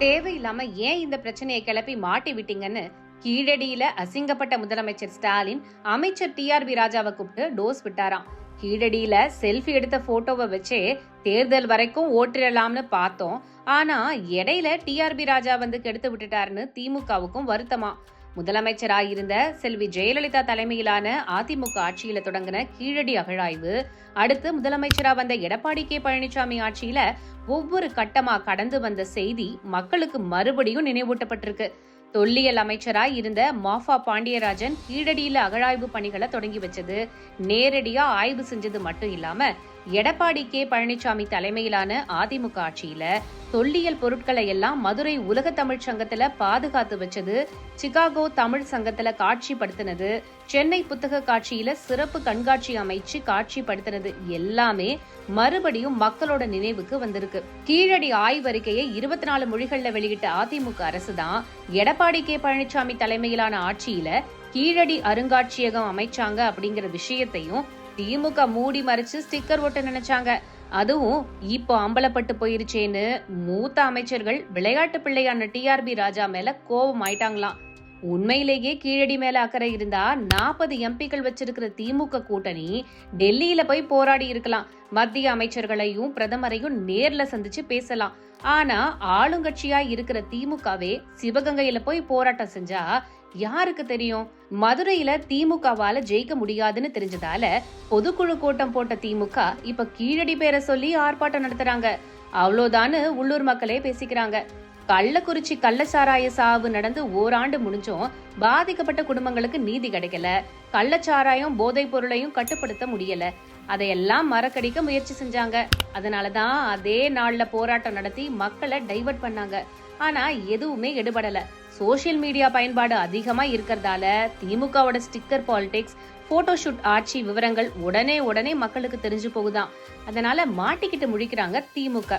தேவையில்லாம ஏன் இந்த பிரச்சனையை கிளப்பி மாட்டி விட்டீங்கன்னு கீழடியில அசிங்கப்பட்ட முதலமைச்சர் ஸ்டாலின் அமைச்சர் டிஆர்பி ராஜாவை கூப்பிட்டு டோஸ் விட்டாராம். கீழடியில செல்ஃபி எடுத்த போட்டோவை வச்சே தேர்தல் வரைக்கும் ஓட்டிடலாம்னு பார்த்தோம். ஆனா இடையில டிஆர்பி ராஜா வந்து கெடுத்து விட்டுட்டாருன்னு திமுகவுக்கும் வருத்தமா. முதலமைச்சராயிருந்த செல்வி ஜெயலலிதா தலைமையிலான அதிமுக ஆட்சியில தொடங்கின கீழடி அகழாய்வு அடுத்து முதலமைச்சரா வந்த எடப்பாடி கே பழனிசாமி ஆட்சியில ஒவ்வொரு கட்டமா கடந்து வந்த செய்தி மக்களுக்கு மறுபடியும் நினைவூட்டப்பட்டிருக்கு. தொல்லியல் அமைச்சராய் இருந்த மாஃபா பாண்டியராஜன் கீழடியில அகழாய்வு பணிகளை தொடங்கி வச்சது. நேரடியா ஆய்வு செஞ்சது மட்டும் இல்லாம எடப்பாடி கே. பழனிசாமி தலைமையிலான அதிமுக ஆட்சியில தொல்லியல் பொருட்களை எல்லாம் மதுரை உலக தமிழ் சங்கத்துல பாதுகாத்து வச்சது சிகாகோ தமிழ் சங்கத்துல காட்சிப்படுத்தினது. சென்னை புத்தக காட்சியில சிறப்பு கண்காட்சி அமைச்சு காட்சிப்படுத்தினது எல்லாமே மறுபடியும் மக்களோட நினைவுக்கு வந்திருக்கு. கீழடி ஆய்வறிக்கையை இருபத்தி நாலு மொழிகள்ல வெளியிட்ட அதிமுக அரசு தான் எடப்பாடி கே. பழனிசாமி தலைமையிலான ஆட்சியில கீழடி அருங்காட்சியகம் அமைச்சாங்க அப்படிங்கிற விஷயத்தையும் திமுக மூடி மறைச்சு ஸ்டிக்கர் ஒட்ட நினைச்சாங்க. அதுவும் இப்போ அம்பலப்பட்டு போயிருச்சேன்னு மூத்த அமைச்சர்கள் விளையாட்டு பிள்ளையான டிஆர்பி ராஜா மேல கோபம் ஆயிட்டாங்களாம். உண்மையிலேயே கீழடி மேல அக்கறை இருந்தா நாற்பது எம்பிக்கள் வச்சிருக்கிற திமுக கூட்டணி டெல்லியில போய் போராடி இருக்கலாம். மத்திய அமைச்சர்களையும் பிரதமரையும் நேர்ல சந்திச்சு பேசலாம். ஆனா ஆளுங்கட்சியா இருக்கிற திமுகவே சிவகங்கையில போய் போராட்டம் செஞ்சா யாருக்கு தெரியும்? மதுரையில திமுகவால ஜெயிக்க முடியாதுன்னு தெரிஞ்சதால பொதுக்குழு கூட்டம் போட்ட திமுக இப்ப கீழடி பேரை சொல்லி ஆர்ப்பாட்டம் நடத்துறாங்க. அவ்வளோதான்னு உள்ளூர் மக்களே பேசிக்கிறாங்க. கள்ளக்குறிச்சி கள்ளச்சாராய சாவு நடந்து ஓராண்டு முடிஞ்சும். பாதிக்கப்பட்ட குடும்பங்களுக்கு நீதி கிடைக்கல. கள்ளச்சாராயம் போதைப் பொருளையும் கட்டுப்படுத்த முடியல. அதையெல்லாம் மறக்கடிக்க முயற்சி செஞ்சாங்க. அதனாலதான் அதே நாள்ல போராட்டம் நடத்தி மக்களை டைவர்ட் பண்ணாங்க. ஆனா எதுவுமே எடுபடல. சோஷியல் மீடியா பயன்பாடு அதிகமா இருக்கிறதால திமுகவோட ஸ்டிக்கர் பாலிடிக்ஸ் போட்டோஷூட் ஆட்சி விவரங்கள் உடனே உடனே மக்களுக்கு தெரிஞ்சு போகுதாம் அதனால மாட்டிக்கிட்டு முழிக்கிறாங்க திமுக.